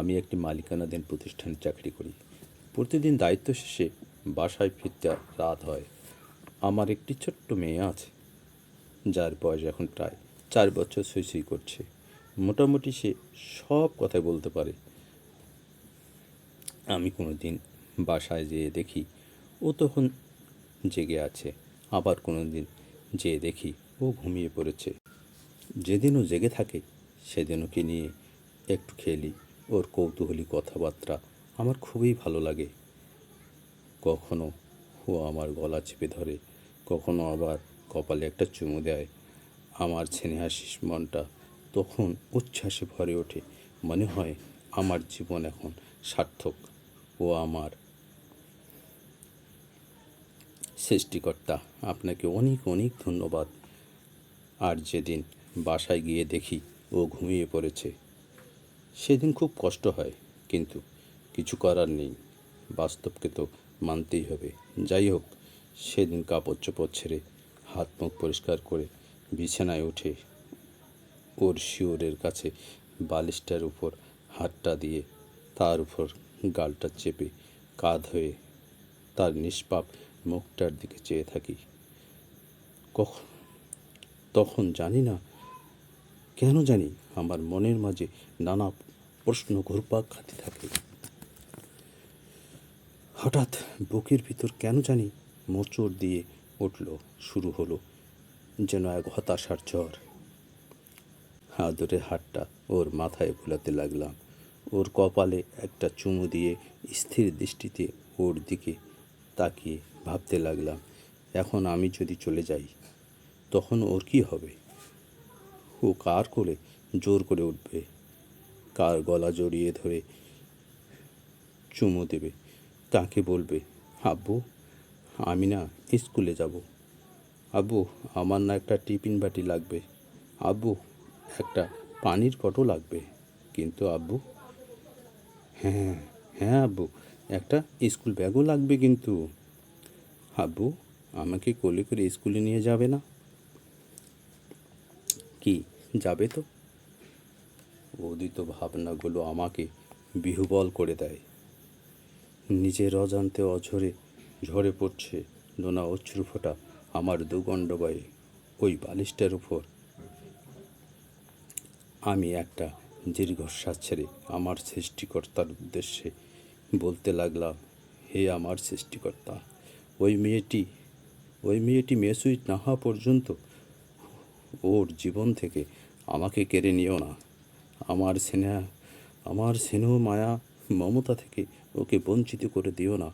আমি একটি মালিকানাধীন প্রতিষ্ঠানে চাকরি করি। প্রতিদিন দায়িত্ব শেষে বাসায় ফিরতে রাত হয়। আমার একটি ছোট্ট মেয়ে আছে, যার বয়স এখন প্রায় চার বছর সুই সুই করছে। মোটামুটি সে সব কথাই বলতে পারে। আমি কোনো দিন বাসায় যেয়ে দেখি, ও তখন জেগে আছে। আবার কোনো দিন যেয়ে দেখি, ও ঘুমিয়ে পড়েছে। যেদিন ও জেগে থাকে সেদিন ওকে নিয়ে একটু খেলি। ওর কৌতূহলী কথাবার্তা আমার খুবই ভালো লাগে। কখনো ও আমার গলা চেপে ধরে, কখনো আবার কপালে একটা চুমু দেয়। আমার স্নেহাশিস মনটা তখন উচ্ছ্বাসে ভরে ওঠে। মনে হয় আমার জীবন এখন সার্থক। ও আমার সৃষ্টিকর্তা। আপনাকে অনেক অনেক ধন্যবাদ। আর যেদিন বাসায় গিয়ে দেখি ও ঘুমিয়ে পড়েছে। সেদিন খুব কষ্ট হয়, কিন্তু কিছু করার নেই। বাস্তবকে তো মানতেই হবে। যাই হোক, সেদিন কাপড় চোপড় ছেড়ে হাত মুখ পরিষ্কার করে বিছানায় উঠে ওর শিওরের কাছে বালিশটার উপর হাতটা দিয়ে তার উপর গালটা চেপে কাঁধ হয়ে তার নিষ্পাপ মুখটার দিকে চেয়ে থাকি। কখন তখন জানি না কেন জানি আমার মনের মাঝে নানা প্রশ্ন ঘুরপাক খাতে থাকে। হঠাৎ বুকের ভিতর কেন জানি মোচড় দিয়ে উঠল, শুরু হলো যেন এক হতাশার ঝড়। আদরের হাতটা ওর মাথায় ভুলাতে লাগলাম। ওর কপালে একটা চুমু দিয়ে স্থির দৃষ্টিতে ওর দিকে তাকিয়ে ভাবতে লাগলাম, এখন আমি যদি চলে যাই, তখন ওর কি হবে? ও কার কোলে জোর করে উঠবে? কার গলা জড়িয়ে ধরে চুমু দেবে? কাকে বলবে? আব্বু, আমি না স্কুলে যাব। আব্বু, আমার না একটা টিফিন বাটি লাগবে। আব্বু, একটা পানির পটও লাগবে। কিন্তু আব্বু হ্যাঁ হ্যাঁ আব্বু, একটা স্কুল ব্যাগও লাগবে কিন্তু। আব্বু, আমাকে কোলে করে স্কুলে নিয়ে যাবে না? কি যাবে তো? উদিত ভাবনাগুলো আমাকে বিহুবল করে দেয়। নিজের অজান্তে অঝরে ঝরে পড়ছে নোনা অশ্রু ফোঁটা আমার দুগণ্ড বয়ে ওই বালিশটার উপর। আমি একটা দীর্ঘশ্বাস ছেড়ে আমার সৃষ্টিকর্তার উদ্দেশ্যে বলতে লাগলাম, হে আমার সৃষ্টিকর্তা, ওই মেয়েটি ওই মেয়েটি মেসুইট না হওয়া পর্যন্ত ওর জীবন থেকে আমাকে কেড়ে নিও না। আমার স্নেহ আমার স্নেহ মায়া মমতা থেকে ওকে বঞ্চিত করে দিও না।